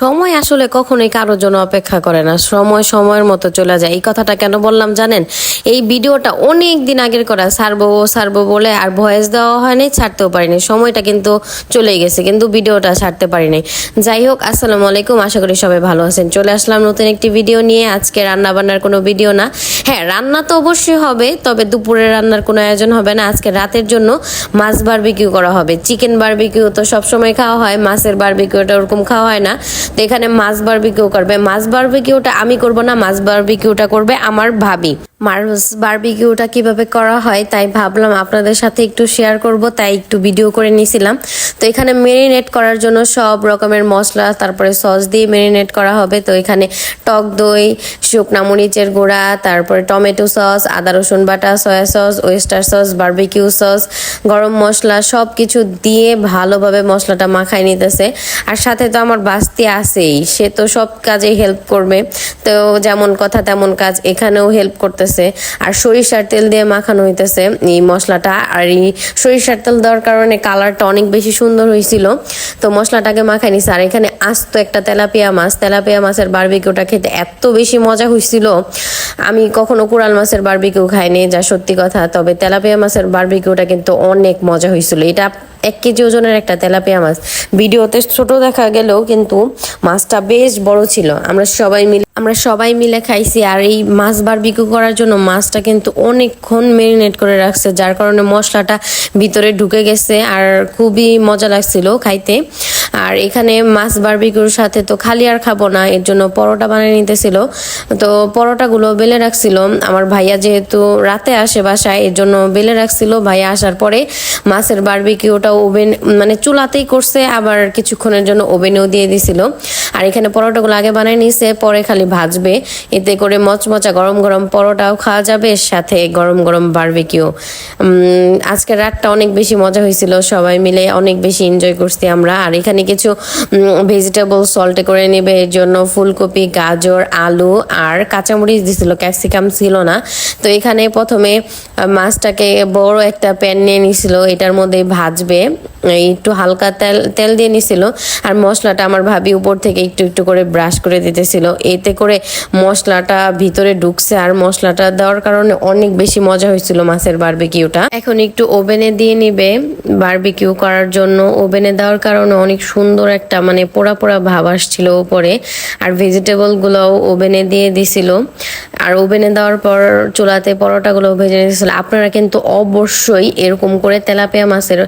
সময় আসলে কখনোই কারোর জন্য অপেক্ষা করে না। সময় সময়ের মতো চলে যায়। এই কথাটা কেন বললাম জানেন? এই ভিডিওটা অনেক দিন আগের করা, সারবো সারবো বলে আর ভয়েস দেওয়া হয়নি, ছাড়তেও পারিনি। সময়টা কিন্তু চলে গেছে, কিন্তু ভিডিওটা ছাড়তে পারিনি। যাই হোক, আসসালামু আলাইকুম, আশা করি সবাই ভালো আছেন। চলে আসলাম নতুন একটি ভিডিও নিয়ে। আজকে রান্না বান্নার কোনো ভিডিও না। হ্যাঁ রান্না তো অবশ্যই হবে, তবে দুপুরে রান্নার কোনো আয়োজন হবে না। আজকে রাতের জন্য মাছ বারবিকিউ করা হবে। চিকেন বারবিকিউ তো সবসময় খাওয়া হয়, মাছের বারবিকিউটা ওরকম খাওয়া হয় না। তো এখানে মাছ বারবিকিউ করবে। মাছ বারবিকিউটা আমি করব না, মাছ বারবিকিউটা করবে আমার ভাবি। মাছ বারবিকিউটা কীভাবে করা হয় তাই ভাবলাম আপনাদের সাথে একটু শেয়ার করব, তাই একটু ভিডিও করে নিয়েছিলাম তো এখানে মেরিনেট করার জন্য সব রকমের মশলা, তারপরে সস দিয়ে মেরিনেট করা হবে। তো এখানে টক দই, শুকনা মরিচের গুঁড়া, তারপরে টমেটো সস আদা, রসুন বাটা soya sauce oyster sauce barbecue sauce গরম মশলা সব কিছু দিয়ে ভালোভাবে মশলাটা মাখাই নিতেছে। আর সাথে তো আমার বাস্তি আছেই, সে তো সব কাজেই হেল্প করবে। তো যেমন কথা তেমন কাজ এখানেও হেল্প করতেছে। আর সরিষার তেল দিয়ে মাখানো হইতেছে এই মশলাটা। আর এই সরিষার তেল দেওয়ার কারণে কালারটা অনেক বেশি সুন্দর হয়েছিল তো মশলাটাকে মাখাই নিছে। আর এখানে আস্ত একটা তেলাপিয়া মাছ। তেলাপিয়া মাছের বারবিকিউটা খেতে এত বেশি মজা হয়েছিল আমি কখনো কুড়াল মাছের বারবিকিউ খাইনি, যা সত্যি কথা। তবে তেলাপিয়া মাছের বারবিকিউটা কিন্তু অনেক মজা হয়েছিল এটা এক কেজি ওজনের একটা তেলাপিয়া মাছ। ভিডিওতে ছোট দেখা গেলেও কিন্তু মাছটা বেশ বড় ছিল। আমরা সবাই মিলে আমরা সবাই মিলে খাইছি আর এই মাছ বার বিক্রি করার জন্য মাছটা কিন্তু অনেকক্ষণ মেরিনেট করে রাখছে, যার কারণে মশলাটা ভিতরে ঢুকে গেছে আর খুবই মজা লাগছিল খাইতে। আর এখানে মাছ বারবিকিউর সাথে তো খালি আর খাব না, এর জন্য পরোটা বানিয়ে নিতেছিল। তো পরোটাগুলো বেলে রাখছিল। আমার ভাইয়া যেহেতু রাতে আসে বাসায়, এর জন্য বেলে রাখছিল। ভাইয়া আসার পরে মাছের বারবিকিউটা ওভেন মানে চুলাতেই করছে, আবার কিছুক্ষণের জন্য ওভেনেও দিয়ে দিছিল। আর এখানে পরোটাগুলো আগে বানিয়ে নিছে, পরে খালি ভাজবে। এতে করে মচমচা গরম গরম পরোটাও খাওয়া যাবে, সাথে গরম গরম বারবিকিউ। আজকের রাতটা অনেক বেশি মজা হয়েছিল, সবাই মিলে অনেক বেশি এনজয় করছি আমরা। আর এখানে কিছু ভেজিটেবল সল্টে করে নেবে। এর জন্য ফুলকপি, গাজর, আলু আর কাঁচামরিচ দিছিল ক্যাপসিকাম ছিল না। তো এখানে প্রথমে মাছটাকে বড় একটা প্যান নিয়ে নিছিল, এটার মধ্যে ভাজবে। একটু হালকা তেল তেল দিয়ে নিছিল, আর মশলাটা আমার ভাবি উপর থেকে একটু একটু করে ব্রাশ করে দিতেছিল। এতে করে মশলাটা ভিতরে ঢুকছে, আর মশলাটা দেওয়ার কারণে অনেক বেশি মজা হয়েছিল মাছের বারবিকিউটা এখন একটু ওভেনে দিয়ে নিবে। বারবিকিউ করার জন্য ওভেনে দেওয়ার কারণে অনেক সুন্দর একটা মানে পোড়া পোড়া ভাব আসছিল উপরে। আর ভেজিটেবল গুলোও ওভেনে দিয়ে দিছিল। আর ওভেনে দেওয়ার পর চুলাতে পরোটাগুলো ভেজে নিয়েছিল আপনারা কিন্তু অবশ্যই এরকম করে তেলাপিয়া মাছের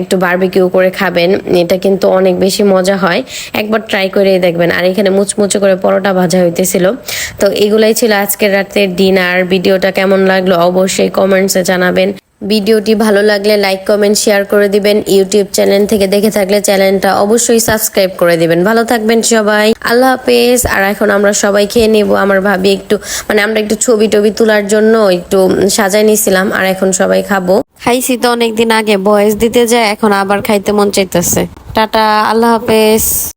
একটু বারবিকিউ করে খাবেন। এটা কিন্তু অনেক বেশি মজা হয়। একবার ট্রাই করে দেখবেন। আর এখানে মুচমুচে করে পরোটা ভাজা হইতেছিল। তো এগুলাই ছিল আজকের রাতের ডিনার ভিডিওটা কেমন লাগল অবশ্যই কমেন্টসে জানাবেন। ভিডিওটি ভালো লাগলে লাইক, কমেন্ট, শেয়ার করে দিবেন। ইউটিউব চ্যানেল থেকে দেখে থাকলে চ্যানেলটা অবশ্যই সাবস্ক্রাইব করে দিবেন। ভালো থাকবেন সবাই। আল্লাহ হাফেজ। আর এখন আমরা সবাই খেয়ে নেব। আমার ভাবি একটু মানে আমরা একটু ছবি টবি তোলার জন্য একটু সাজাই নিছিলাম। আর এখন সবাই খাব। খাইছি তো অনেকদিন আগে। বয়স দিতে যায়, এখন আবার খাইতে মন চাইতেছে। টাটা, আল্লাহ হাফেজ।